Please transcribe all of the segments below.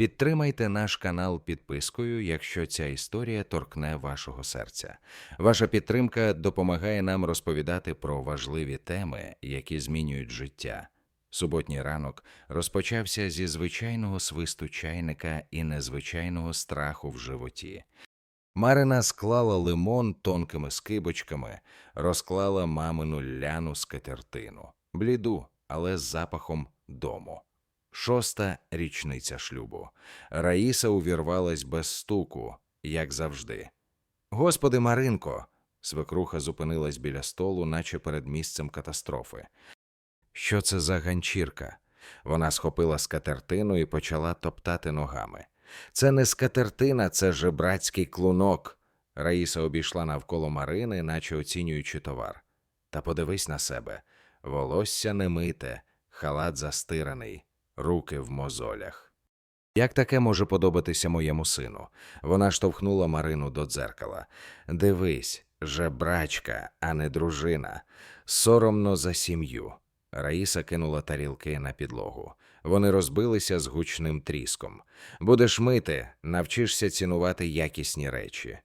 Підтримайте наш канал підпискою, якщо ця історія торкне вашого серця. Ваша підтримка допомагає нам розповідати про важливі теми, які змінюють життя. Суботній ранок розпочався зі звичайного свисту чайника і незвичайного страху в животі. Марина склала лимон тонкими скибочками, розклала мамину ляну скатертину, бліду, але з запахом дому. Шоста річниця шлюбу. Раїса увірвалась без стуку, як завжди. Господи, Маринко. Свекруха зупинилась біля столу, наче перед місцем катастрофи. Що це за ганчірка? Вона схопила скатертину і почала топтати ногами. Це не скатертина, це жебрацький клунок. Раїса обійшла навколо Марини, наче оцінюючи товар. Та подивись на себе волосся не мите, халат застираний, руки в мозолях. Як таке може подобатися моєму сину? Вона штовхнула Марину до дзеркала. Дивись, жебрачка, а не дружина. Соромно за сім'ю. Раїса кинула тарілки на підлогу. Вони розбилися з гучним тріском. Будеш мити, навчишся цінувати якісні речі.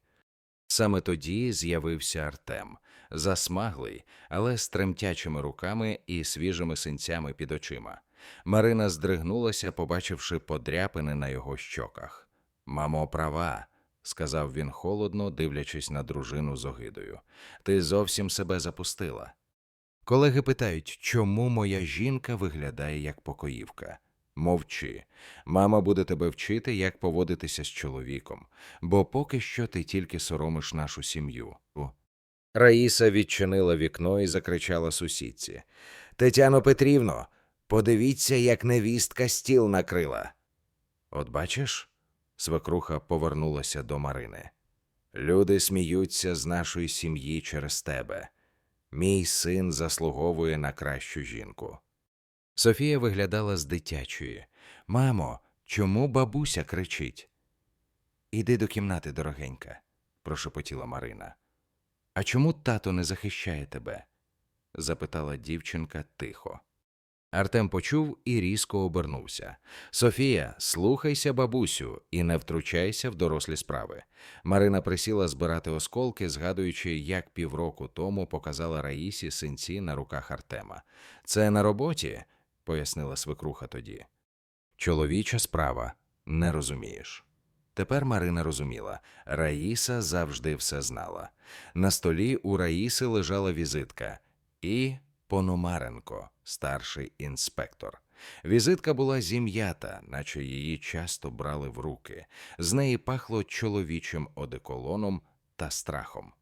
Саме тоді з'явився Артем, засмаглий, але з тремтячими руками і свіжими синцями під очима. Марина здригнулася, побачивши подряпини на його щоках. Мамо, права, сказав він холодно, дивлячись на дружину з огидою. Ти зовсім себе запустила. Колеги питають, чому моя жінка виглядає як покоївка. Мовчи. Мама буде тебе вчити, як поводитися з чоловіком, бо поки що ти тільки соромиш нашу сім'ю. Раїса відчинила вікно і закричала сусідці. Тетяно Петрівно, подивіться, як невістка стіл накрила. От бачиш? Свекруха повернулася до Марини. Люди сміються з нашої сім'ї через тебе. Мій син заслуговує на кращу жінку. Софія виглядала з дитячої. Мамо, чому бабуся кричить? Іди до кімнати, дорогенька, прошепотіла Марина. А чому тато не захищає тебе? запитала дівчинка тихо. Артем почув і різко обернувся. Софія, слухайся, бабусю, і не втручайся в дорослі справи. Марина присіла збирати осколки, згадуючи, як півроку тому показала Раїсі синці на руках Артема. Це на роботі, пояснила свекруха тоді. Чоловіча справа, не розумієш. Тепер Марина розуміла, Раїса завжди все знала. На столі у Раїси лежала візитка і Пономаренко, старший інспектор. Візитка була зім'ята, наче її часто брали в руки. З неї пахло чоловічим одеколоном та страхом.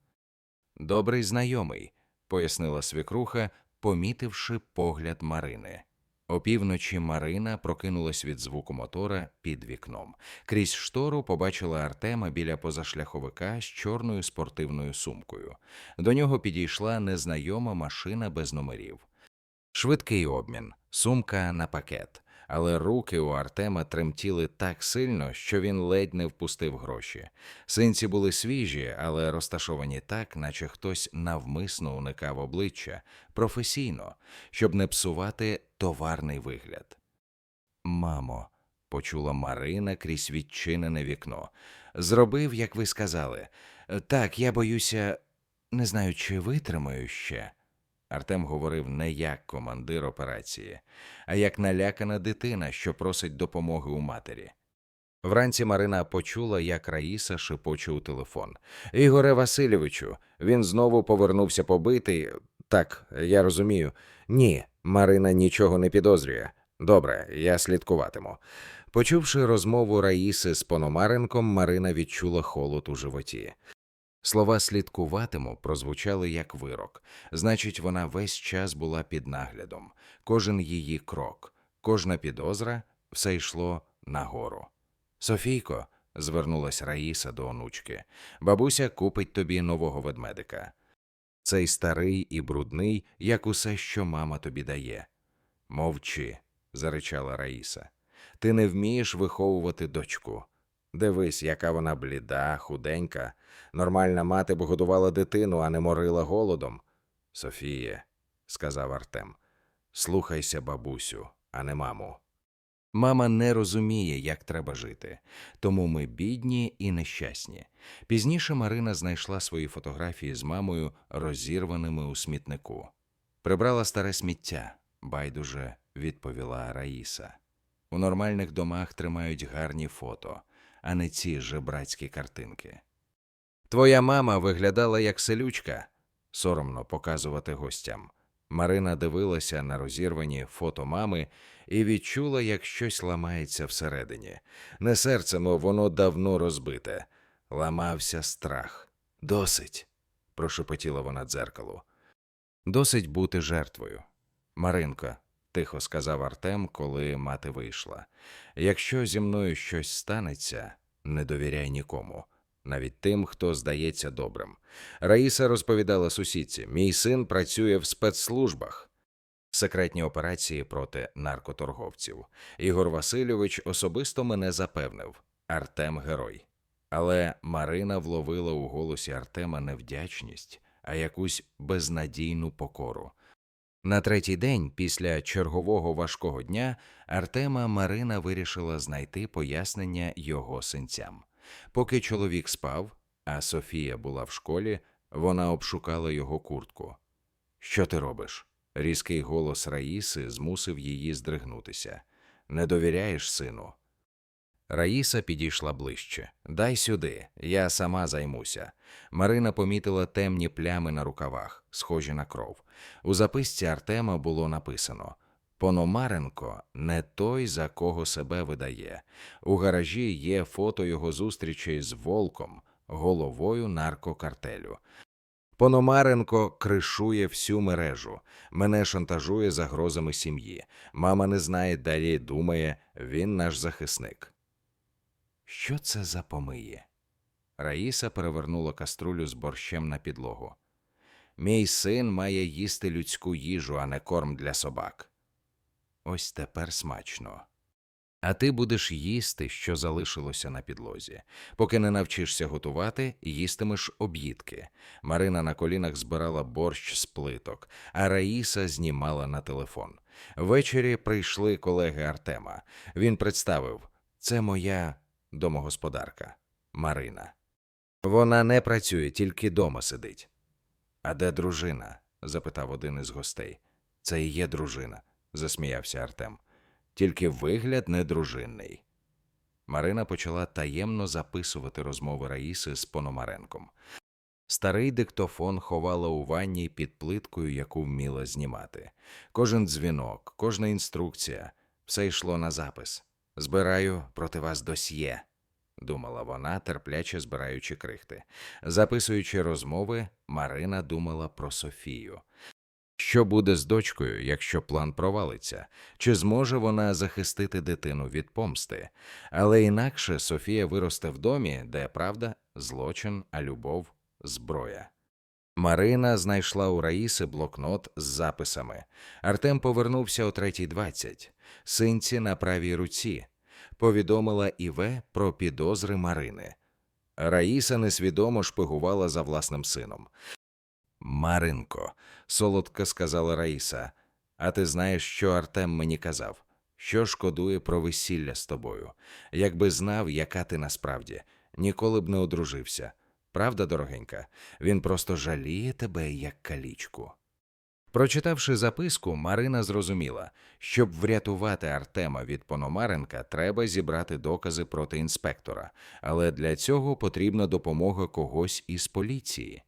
Добрий знайомий, пояснила свікруха, помітивши погляд Марини. Опівночі Марина прокинулась від звуку мотора під вікном. Крізь штору побачила Артема біля позашляховика з чорною спортивною сумкою. До нього підійшла незнайома машина без номерів. Швидкий обмін, сумка на пакет. Але руки у Артема тремтіли так сильно, що він ледь не впустив гроші. Синці були свіжі, але розташовані так, наче хтось навмисно уникав обличчя, професійно, щоб не псувати товарний вигляд. Мамо, почула Марина крізь відчинене вікно. Зробив, як ви сказали. Так, я боюся, не знаю, чи витримаю ще. Артем говорив не як командир операції, а як налякана дитина, що просить допомоги у матері. Вранці Марина почула, як Раїса шепоче у телефон. Ігоре Васильовичу, він знову повернувся побитий. Так, я розумію. Ні, Марина нічого не підозрює. Добре, я слідкуватиму. Почувши розмову Раїси з Пономаренком, Марина відчула холод у животі. Слова слідкуватиму прозвучали як вирок. Значить, вона весь час була під наглядом. Кожен її крок, кожна підозра все йшло нагору. Софійко, звернулась Раїса до онучки, бабуся купить тобі нового ведмедика. Цей старий і брудний, як усе, що мама тобі дає. Мовчи, заричала Раїса. Ти не вмієш виховувати дочку. Дивись, яка вона бліда, худенька. Нормальна мати б годувала дитину, а не морила голодом. Софіє, сказав Артем, слухайся, бабусю, а не маму. Мама не розуміє, як треба жити, тому ми бідні і нещасні. Пізніше Марина знайшла свої фотографії з мамою, розірваними у смітнику. Прибрала старе сміття, байдуже відповіла Раїса. У нормальних домах тримають гарні фото, а не ці жебрацькі картинки. Твоя мама виглядала як селючка, соромно показувати гостям. Марина дивилася на розірвані фото мами і відчула, як щось ламається всередині. Не серцем, воно давно розбите. Ламався страх. Досить, прошепотіла вона дзеркалу. Досить бути жертвою. Маринко, тихо сказав Артем, коли мати вийшла. Якщо зі мною щось станеться, не довіряй нікому, навіть тим, хто здається добрим. Раїса розповідала сусідці: мій син працює в спецслужбах. Секретні операції проти наркоторговців. Ігор Васильович особисто мене запевнив Артем герой. Але Марина вловила у голосі Артема не вдячність, а якусь безнадійну покору. На третій день, після чергового важкого дня, Артема Марина вирішила знайти пояснення його синцям. Поки чоловік спав, а Софія була в школі, вона обшукала його куртку. Що ти робиш? Різкий голос Раїси змусив її здригнутися. Не довіряєш сину? Раїса підійшла ближче. Дай сюди, я сама займуся. Марина помітила темні плями на рукавах, схожі на кров. У записці Артема було написано Пономаренко не той, за кого себе видає. У гаражі є фото його зустрічей з Волком, головою наркокартелю. Пономаренко кришує всю мережу, мене шантажує загрозами сім'ї. Мама не знає, далі думає, він наш захисник. Що це за помиє? Раїса перевернула каструлю з борщем на підлогу. Мій син має їсти людську їжу, а не корм для собак. Ось тепер смачно. А ти будеш їсти, що залишилося на підлозі. Поки не навчишся готувати, їстимеш об'їдки. Марина на колінах збирала борщ з плиток, а Раїса знімала на телефон. Ввечері прийшли колеги Артема. Він представив це моя домогосподарка Марина. Вона не працює, тільки дома сидить. А де дружина? запитав один із гостей. Це і є дружина, засміявся Артем. Тільки вигляд недружинний. Марина почала таємно записувати розмови Раїси з Пономаренком. Старий диктофон ховала у ванні під плиткою, яку вміла знімати. Кожен дзвінок, кожна інструкція все йшло на запис. Збираю проти вас досьє, думала вона, терпляче збираючи крихти. Записуючи розмови, Марина думала про Софію. Що буде з дочкою, якщо план провалиться? Чи зможе вона захистити дитину від помсти? Але інакше Софія виросте в домі, де правда злочин, а любов зброя. Марина знайшла у Раїси блокнот з записами. Артем повернувся о 3.20. Синці на правій руці. Повідомила Іве про підозри Марини. Раїса несвідомо шпигувала за власним сином. Маринко, солодко сказала Раїса, а ти знаєш, що Артем мені казав, що шкодує про весілля з тобою. Якби знав, яка ти насправді, ніколи б не одружився. Правда, дорогенька, він просто жаліє тебе як калічку. Прочитавши записку, Марина зрозуміла, щоб врятувати Артема від Пономаренка, треба зібрати докази проти інспектора, але для цього потрібна допомога когось із поліції.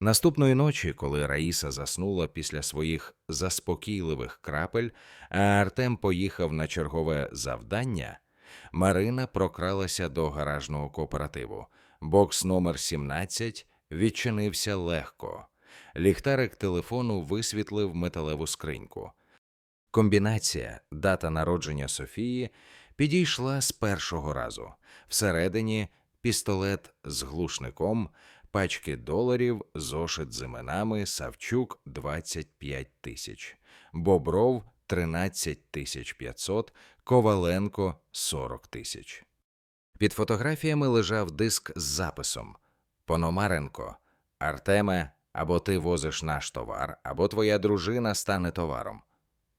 Наступної ночі, коли Раїса заснула після своїх заспокійливих крапель, а Артем поїхав на чергове завдання, Марина прокралася до гаражного кооперативу. Бокс номер 17 відчинився легко. Ліхтарик телефону висвітлив металеву скриньку. Комбінація, дата народження Софії, підійшла з першого разу. Всередині пістолет з глушником, пачки доларів, зошит з іменами, Савчук 25 тисяч, Бобров 13 тисяч 500, Коваленко 40 тисяч. Під фотографіями лежав диск з записом Пономаренко, Артеме, або ти возиш наш товар, або твоя дружина стане товаром.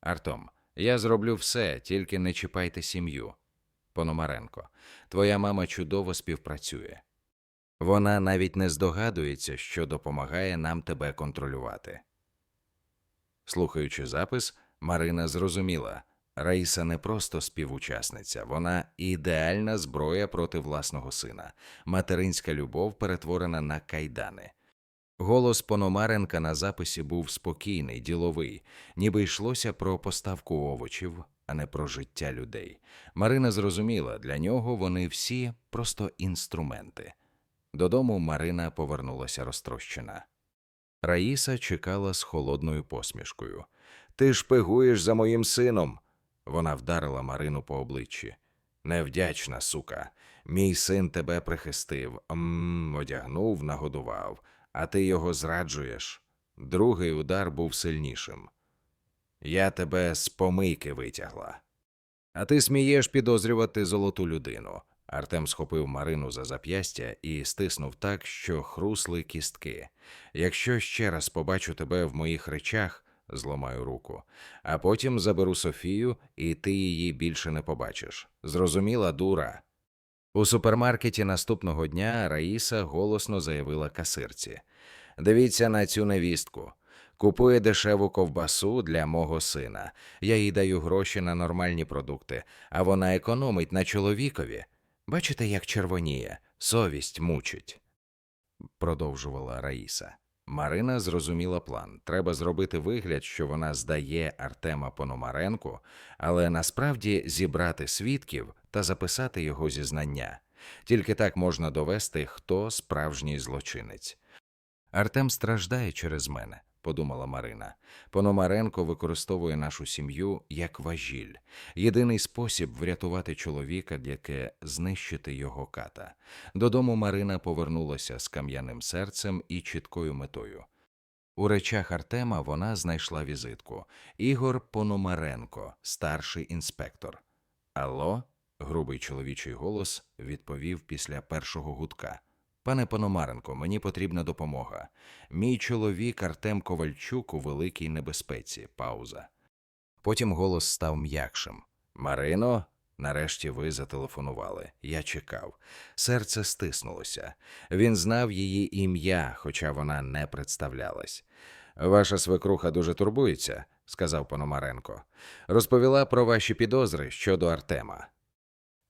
Артом, Я зроблю все, тільки не чіпайте сім'ю. Пономаренко, твоя мама чудово співпрацює. Вона навіть не здогадується, що допомагає нам тебе контролювати. Слухаючи запис, Марина зрозуміла Раїса не просто співучасниця, вона ідеальна зброя проти власного сина, материнська любов перетворена на кайдани. Голос Пономаренка на записі був спокійний, діловий, ніби йшлося про поставку овочів, а не про життя людей. Марина зрозуміла, для нього вони всі просто інструменти. Додому Марина повернулася розтрощена. Раїса чекала з холодною посмішкою. Ти шпигуєш за моїм сином. Вона вдарила Марину по обличчі. Невдячна сука. Мій син тебе прихистив, м одягнув, нагодував, а ти його зраджуєш. Другий удар був сильнішим. Я тебе з помийки витягла. А ти смієш підозрювати золоту людину. Артем схопив Марину за зап'ястя і стиснув так, що хрусли кістки. Якщо ще раз побачу тебе в моїх речах, зламаю руку, а потім заберу Софію, і ти її більше не побачиш. Зрозуміла, дура. У супермаркеті наступного дня Раїса голосно заявила касирці: Дивіться на цю невістку. Купує дешеву ковбасу для мого сина. Я їй даю гроші на нормальні продукти, а вона економить на чоловікові. Бачите, як червоніє, совість мучить, продовжувала Раїса. Марина зрозуміла план. Треба зробити вигляд, що вона здає Артема Пономаренку, але насправді зібрати свідків та записати його зізнання. Тільки так можна довести, хто справжній злочинець. Артем страждає через мене, подумала Марина. Пономаренко використовує нашу сім'ю як важіль, єдиний спосіб врятувати чоловіка, яке знищити його ката. Додому Марина повернулася з кам'яним серцем і чіткою метою. У речах Артема вона знайшла візитку Ігор Пономаренко, старший інспектор. Алло? грубий чоловічий голос відповів після першого гудка. Пане Пономаренко, мені потрібна допомога. Мій чоловік Артем Ковальчук у великій небезпеці. Пауза. Потім голос став м'якшим. Марино, нарешті ви зателефонували. Я чекав. Серце стиснулося. Він знав її ім'я, хоча вона не представлялась. Ваша свекруха дуже турбується, сказав Пономаренко. Розповіла про ваші підозри щодо Артема.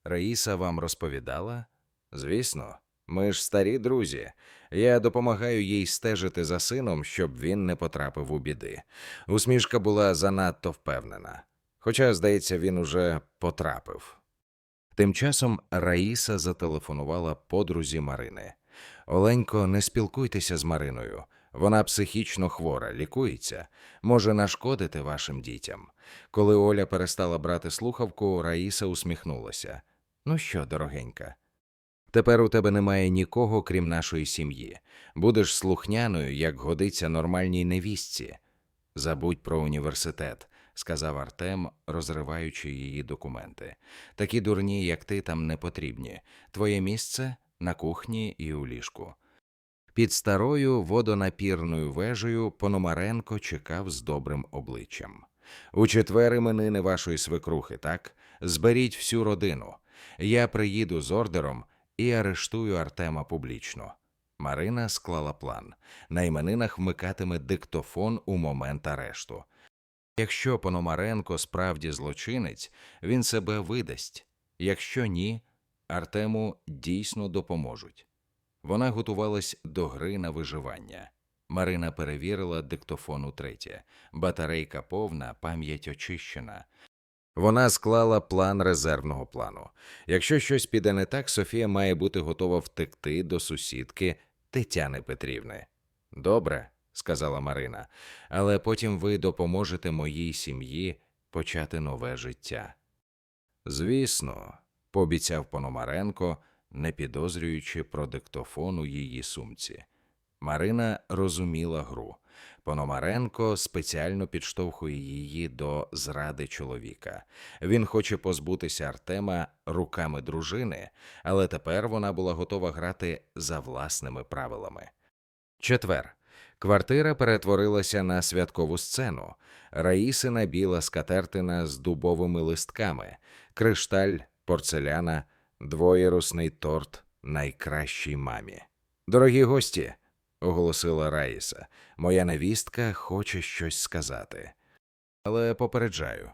Раїса вам розповідала? Звісно, ми ж старі друзі. Я допомагаю їй стежити за сином, щоб він не потрапив у біди. Усмішка була занадто впевнена. Хоча, здається, він уже потрапив. Тим часом Раїса зателефонувала подрузі Марини. Оленько, не спілкуйтеся з Мариною. Вона психічно хвора, лікується, може нашкодити вашим дітям. Коли Оля перестала брати слухавку, Раїса усміхнулася. Ну що, дорогенька? Тепер у тебе немає нікого, крім нашої сім'ї. Будеш слухняною, як годиться нормальній невістці. Забудь про університет, сказав Артем, розриваючи її документи. Такі дурні, як ти, там не потрібні. Твоє місце на кухні і у ліжку. Під старою водонапірною вежею Пономаренко чекав з добрим обличчям. У четвер іменини вашої свекрухи, так? Зберіть всю родину. Я приїду з ордером і арештую Артема публічно. Марина склала план. На іменинах вмикатиме диктофон у момент арешту. Якщо Пономаренко справді злочинець, він себе видасть. Якщо ні, Артему дійсно допоможуть. Вона готувалась до гри на виживання. Марина перевірила диктофон утретє. Батарейка повна, пам'ять очищена. Вона склала план резервного плану. Якщо щось піде не так, Софія має бути готова втекти до сусідки Тетяни Петрівни. Добре, сказала Марина, але потім ви допоможете моїй сім'ї почати нове життя. Звісно, пообіцяв Пономаренко, не підозрюючи про диктофон у її сумці. Марина розуміла гру. Пономаренко спеціально підштовхує її до зради чоловіка. Він хоче позбутися Артема руками дружини, але тепер вона була готова грати за власними правилами. Четвер. Квартира перетворилася на святкову сцену. Раїсина біла скатертина з дубовими листками, кришталь, порцеляна, двоєрусний торт найкращій мамі. Дорогі гості, оголосила Раїса, моя невістка хоче щось сказати. Але попереджаю,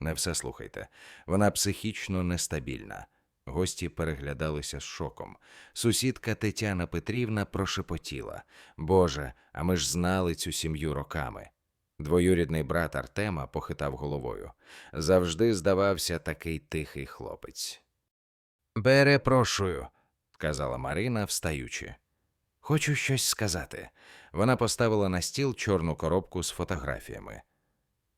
не все слухайте. Вона психічно нестабільна. Гості переглядалися з шоком. Сусідка Тетяна Петрівна прошепотіла Боже, а ми ж знали цю сім'ю роками. Двоюрідний брат Артема похитав головою. Завжди здавався такий тихий хлопець. Перепрошую, сказала Марина, встаючи. Хочу щось сказати. Вона поставила на стіл чорну коробку з фотографіями.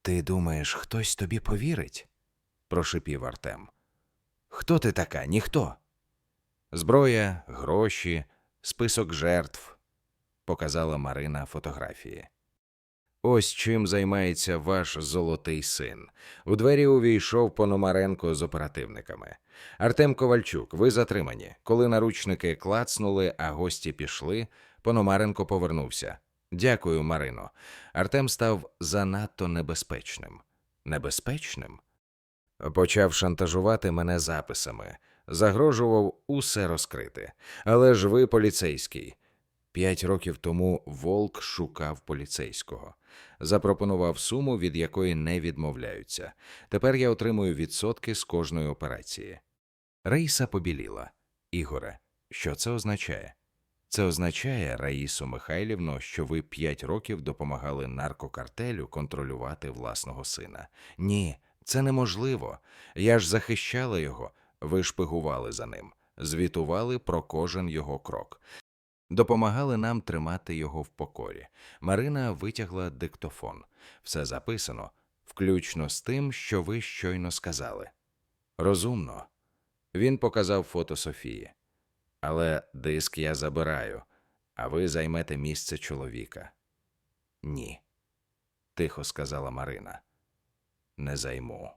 Ти думаєш, хтось тобі повірить? прошипів Артем. Хто ти така? Ніхто. Зброя, гроші, список жертв, показала Марина фотографії. Ось чим займається ваш золотий син. У двері увійшов Пономаренко з оперативниками. Артем Ковальчук, ви затримані. Коли наручники клацнули, а гості пішли, Пономаренко повернувся. Дякую, Марино. Артем став занадто небезпечним. Небезпечним? Почав шантажувати мене записами, загрожував усе розкрити. Але ж ви поліцейський. П'ять років тому Волк шукав поліцейського. Запропонував суму, від якої не відмовляються. Тепер я отримую відсотки з кожної операції. Раїса побіліла. Ігоре, що це означає? Це означає, Раїсо Михайлівно, що ви п'ять років допомагали наркокартелю контролювати власного сина. Ні, це неможливо. Я ж захищала його, ви шпигували за ним, звітували про кожен його крок. Допомагали нам тримати його в покорі. Марина витягла диктофон. Все записано, включно з тим, що ви щойно сказали. Розумно. Він показав фото Софії. Але диск я забираю, а ви займете місце чоловіка. Ні, тихо сказала Марина. Не займу.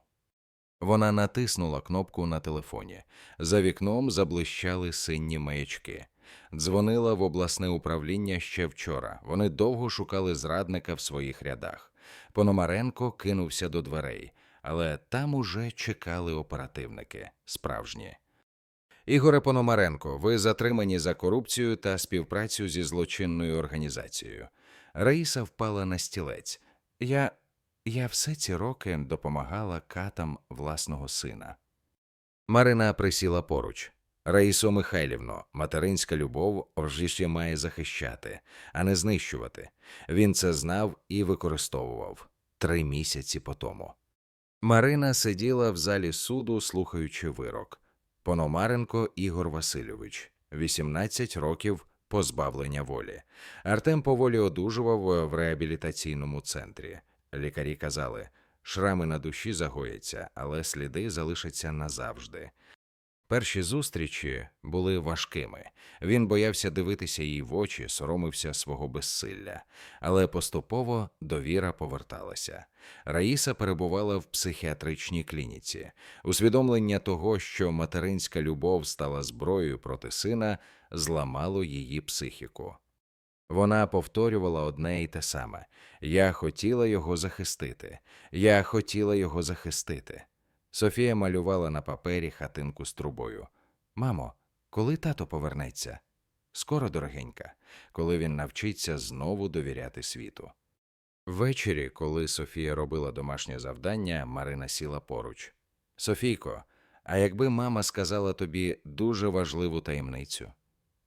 Вона натиснула кнопку на телефоні. За вікном заблищали сині маячки. Дзвонила в обласне управління ще вчора. Вони довго шукали зрадника в своїх рядах. Пономаренко кинувся до дверей, але там уже чекали оперативники справжні. Ігоре Пономаренко, ви затримані за корупцію та співпрацю зі злочинною організацією. Раїса впала на стілець. Я. Я все ці роки допомагала катам власного сина. Марина присіла поруч. Раїсо Михайлівно, материнська любов вже має захищати, а не знищувати. Він це знав і використовував три місяці по тому. Марина сиділа в залі суду, слухаючи вирок. Пономаренко Ігор Васильович, 18 років позбавлення волі. Артем поволі одужував в реабілітаційному центрі. Лікарі казали, шрами на душі загояться, але сліди залишаться назавжди. Перші зустрічі були важкими. Він боявся дивитися їй в очі, соромився свого безсилля, але поступово довіра поверталася. Раїса перебувала в психіатричній клініці. Усвідомлення того, що материнська любов стала зброєю проти сина, зламало її психіку. Вона повторювала одне і те саме Я хотіла його захистити, я хотіла його захистити. Софія малювала на папері хатинку з трубою. Мамо, коли тато повернеться? Скоро, дорогенька, коли він навчиться знову довіряти світу. Ввечері, коли Софія робила домашнє завдання, Марина сіла поруч. Софійко, а якби мама сказала тобі дуже важливу таємницю?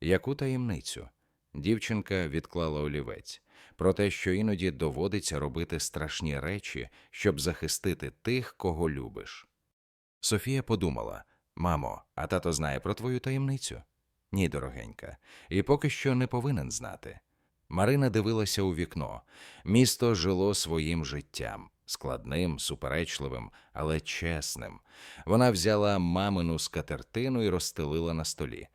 Яку таємницю? Дівчинка відклала олівець про те, що іноді доводиться робити страшні речі, щоб захистити тих, кого любиш. Софія подумала Мамо, а тато знає про твою таємницю? Ні, дорогенька, і поки що не повинен знати. Марина дивилася у вікно. Місто жило своїм життям, складним, суперечливим, але чесним. Вона взяла мамину скатертину і розстелила на столі.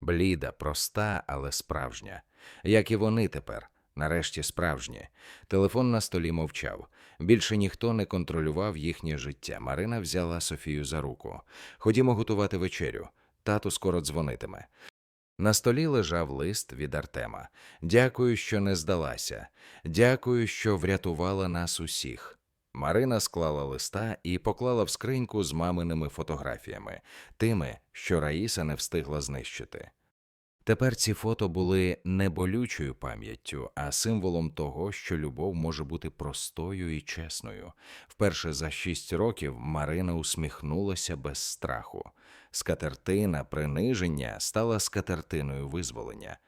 Бліда, проста, але справжня, як і вони тепер, нарешті справжні. Телефон на столі мовчав. Більше ніхто не контролював їхнє життя. Марина взяла Софію за руку. Ходімо готувати вечерю. Тато скоро дзвонитиме. На столі лежав лист від Артема. Дякую, що не здалася. Дякую, що врятувала нас усіх. Марина склала листа і поклала в скриньку з маминими фотографіями, тими, що Раїса не встигла знищити. Тепер ці фото були не болючою пам'яттю, а символом того, що любов може бути простою і чесною. Вперше за шість років Марина усміхнулася без страху. Скатертина приниження стала скатертиною визволення.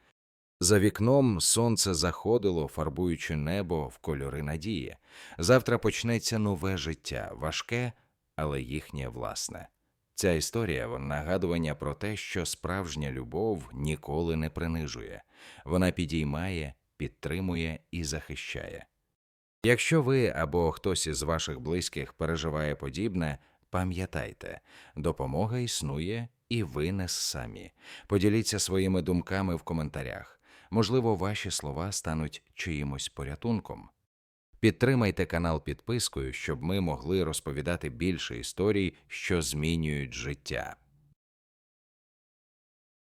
За вікном сонце заходило, фарбуючи небо в кольори надії. Завтра почнеться нове життя, важке, але їхнє власне. Ця історія нагадування про те, що справжня любов ніколи не принижує, вона підіймає, підтримує і захищає. Якщо ви або хтось із ваших близьких переживає подібне, пам'ятайте, допомога існує, і ви не самі. Поділіться своїми думками в коментарях. Можливо, ваші слова стануть чиїмось порятунком. Підтримайте канал підпискою, щоб ми могли розповідати більше історій, що змінюють життя.